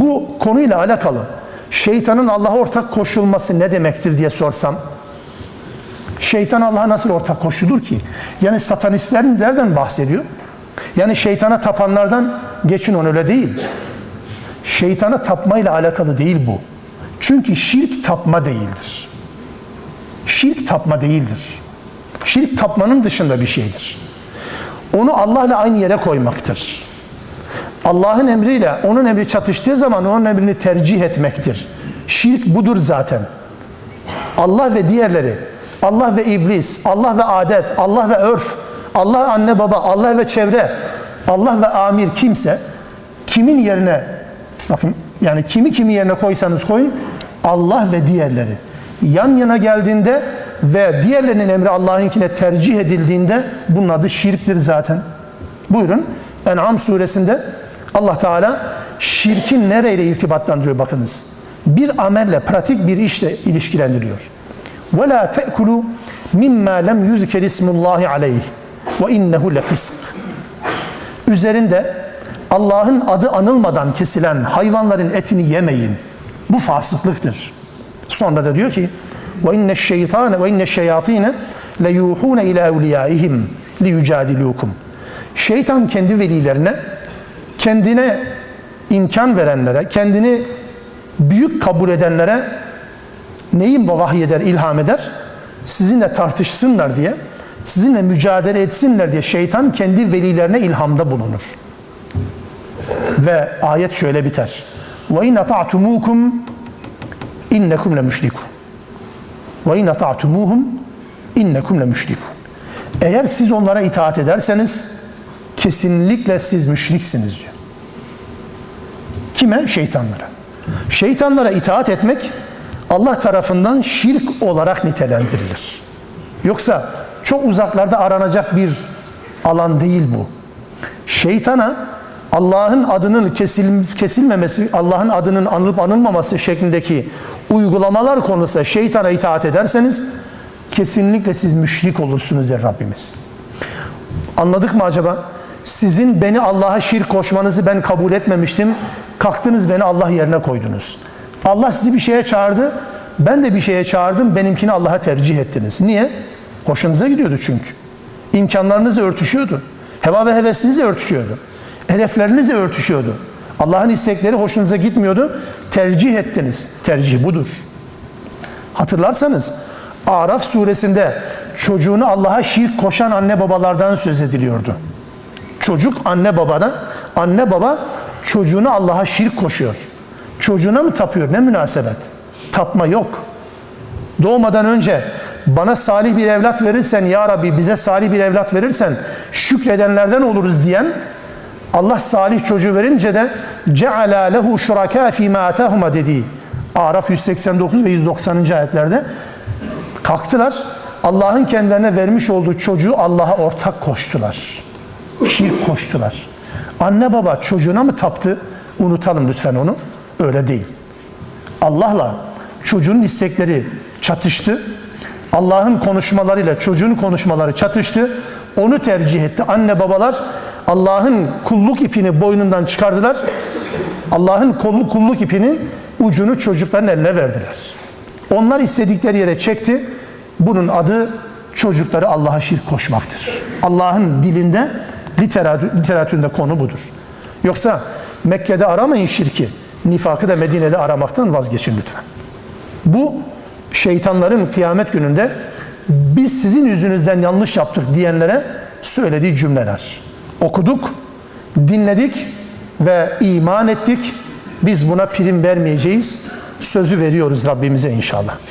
Bu konuyla alakalı şeytanın Allah'a ortak koşulması ne demektir diye sorsam şeytan Allah'a nasıl ortak koşulur ki? Yani satanistler nereden bahsediyor? Yani şeytana tapanlardan geçin onu öyle değil. Şeytana tapmayla alakalı değil bu. Çünkü şirk tapma değildir. Şirk tapma değildir. Şirk tapmanın dışında bir şeydir. Onu Allah'la aynı yere koymaktır. Allah'ın emriyle onun emri çatıştığı zaman onun emrini tercih etmektir. Şirk budur zaten. Allah ve diğerleri, Allah ve iblis, Allah ve adet, Allah ve örf, Allah anne baba, Allah ve çevre, Allah ve amir kimse kimin yerine bakın yani kimi kimi yerine koysanız koyun Allah ve diğerleri yan yana geldiğinde ve diğerlerinin emri Allah'ınkine tercih edildiğinde bunun adı şirktir zaten. Buyurun En'am suresinde Allah Teala şirkin nereyle irtibatlandırıyor bakınız. Bir amelle, pratik bir işle ilişkilendiriyor. وَلَا تَأْكُلُوا مِمَّا لَمْ يُذْكَرِ اسْمُ اللّٰهِ عَلَيْهِ وَاِنَّهُ لَفِسْقٍ Üzerinde Allah'ın adı anılmadan kesilen hayvanların etini yemeyin. Bu fasıklıktır. Sonra da diyor ki وَاِنَّ الشَّيْطَانَ وَاِنَّ الشَّيَاطِينَ لَيُوحُونَ اِلَى اَوْلِيَائِهِمْ لِيُجَادِلُوكُمْ Şeytan kendi velilerine, kendine imkan verenlere, kendini büyük kabul edenlere neyin neyi vahyeder, ilham eder? Sizinle tartışsınlar diye, sizinle mücadele etsinler diye şeytan kendi velilerine ilhamda bulunur. Ve ayet şöyle biter. Ve in ata'tumukum innekum le müşrikun. Ve in ata'tumuhum innekum le müşrikun. Eğer siz onlara itaat ederseniz kesinlikle siz müşriksiniz diyor. Kime? Şeytanlara. Şeytanlara itaat etmek Allah tarafından şirk olarak nitelendirilir. Yoksa çok uzaklarda aranacak bir alan değil bu. Şeytana Allah'ın adının kesil, kesilmemesi, Allah'ın adının anılıp anılmaması şeklindeki uygulamalar konusunda şeytana itaat ederseniz kesinlikle siz müşrik olursunuz der Rabbimiz. Anladık mı acaba? Sizin beni Allah'a şirk koşmanızı ben kabul etmemiştim. Kalktınız beni Allah yerine koydunuz. Allah sizi bir şeye çağırdı. Ben de bir şeye çağırdım. Benimkini Allah'a tercih ettiniz. Niye? Hoşunuza gidiyordu çünkü. İmkanlarınızla örtüşüyordu. Heva ve hevesinizle örtüşüyordu. Hedeflerinizle örtüşüyordu. Allah'ın istekleri hoşunuza gitmiyordu. Tercih ettiniz. Tercih budur. Hatırlarsanız Araf suresinde çocuğunu Allah'a şirk koşan anne babalardan söz ediliyordu. Çocuk anne babada, anne baba çocuğunu Allah'a şirk koşuyor. Çocuğuna mı tapıyor? Ne münasebet? Tapma yok. Doğmadan önce bana salih bir evlat verirsen ya Rabbi bize salih bir evlat verirsen şükredenlerden oluruz diyen Allah salih çocuğu verince de ceala lehu şuraka fi ma atahuma. Araf 189 ve 190. ayetlerde kalktılar. Allah'ın kendilerine vermiş olduğu çocuğu Allah'a ortak koştular. Şirk koştular. Anne baba çocuğuna mı taptı? Unutalım lütfen onu. Öyle değil. Allah'la çocuğun istekleri çatıştı. Allah'ın konuşmalarıyla çocuğun konuşmaları çatıştı. Onu tercih etti. Anne babalar Allah'ın kulluk ipini boynundan çıkardılar. Allah'ın kulluk, ipinin ucunu çocukların eline verdiler. Onlar istedikleri yere çekti. Bunun adı çocukları Allah'a şirk koşmaktır. Allah'ın dilinde literatür, literatüründe konu budur. Yoksa Mekke'de aramayın şirki. Nifakı da Medine'de aramaktan vazgeçin lütfen. Bu şeytanların kıyamet gününde biz sizin yüzünüzden yanlış yaptık diyenlere söylediği cümleler. Okuduk, dinledik ve iman ettik. Biz buna prim vermeyeceğiz. Sözü veriyoruz Rabbimize inşallah.